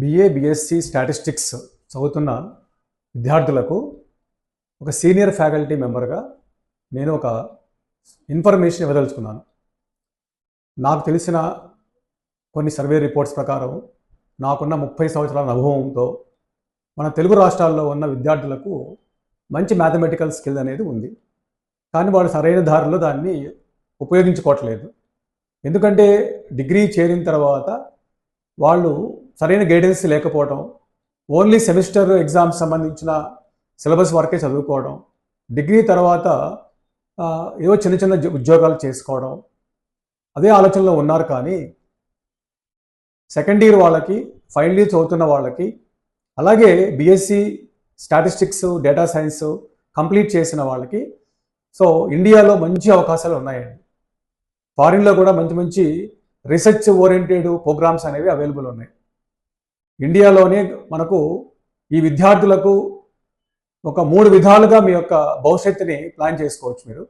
BA BSc statistics చదువుతున్న విద్యార్థులకు ఒక సీనియర్ ఫ్యాకల్టీ మెంబర్గా నేను ఒక ఇన్ఫర్మేషన్ ఇవ్వదలుచుకున్నాను. నాకు తెలిసిన కొన్ని సర్వే రిపోర్ట్స్ ప్రకారం నాకున్న ముప్పై సంవత్సరాల అనుభవంతో మన తెలుగు రాష్ట్రాల్లో ఉన్న విద్యార్థులకు మంచి మ్యాథమెటికల్ స్కిల్ అనేది ఉంది. కానీ వాళ్ళు సరైన దారిలో దాన్ని ఉపయోగించుకోవట్లేదు. ఎందుకంటే డిగ్రీ చేరిన తర్వాత వాళ్ళు సరైన గైడెన్స్ లేకపోవడం ఓన్లీ సెమిస్టర్ ఎగ్జామ్స్ సంబంధించిన సిలబస్ వరకే చదువుకోవడం డిగ్రీ తర్వాత ఏవో చిన్న చిన్న ఉద్యోగాలు చేసుకోవడం అదే ఆలోచనలో ఉన్నారు కానీ సెకండ్ ఇయర్ వాళ్ళకి ఫైనల్ ఇయర్ చదువుతున్న వాళ్ళకి అలాగే BSc statistics data science complete చేసిన వాళ్ళకి సో ఇండియాలో మంచి అవకాశాలు ఉన్నాయండి. ఫారిన్లో కూడా మంచి మంచి రీసెర్చ్ ఓరియంటెడ్ ప్రోగ్రామ్స్ అనేవి అవైలబుల్ ఉన్నాయి. ఇండియాలోనే మనకు ఈ విద్యార్థులకు ఒక మూడు విధాలుగా మీ యొక్క భవిష్యత్తుని ప్లాన్ చేసుకోవచ్చు మీరు.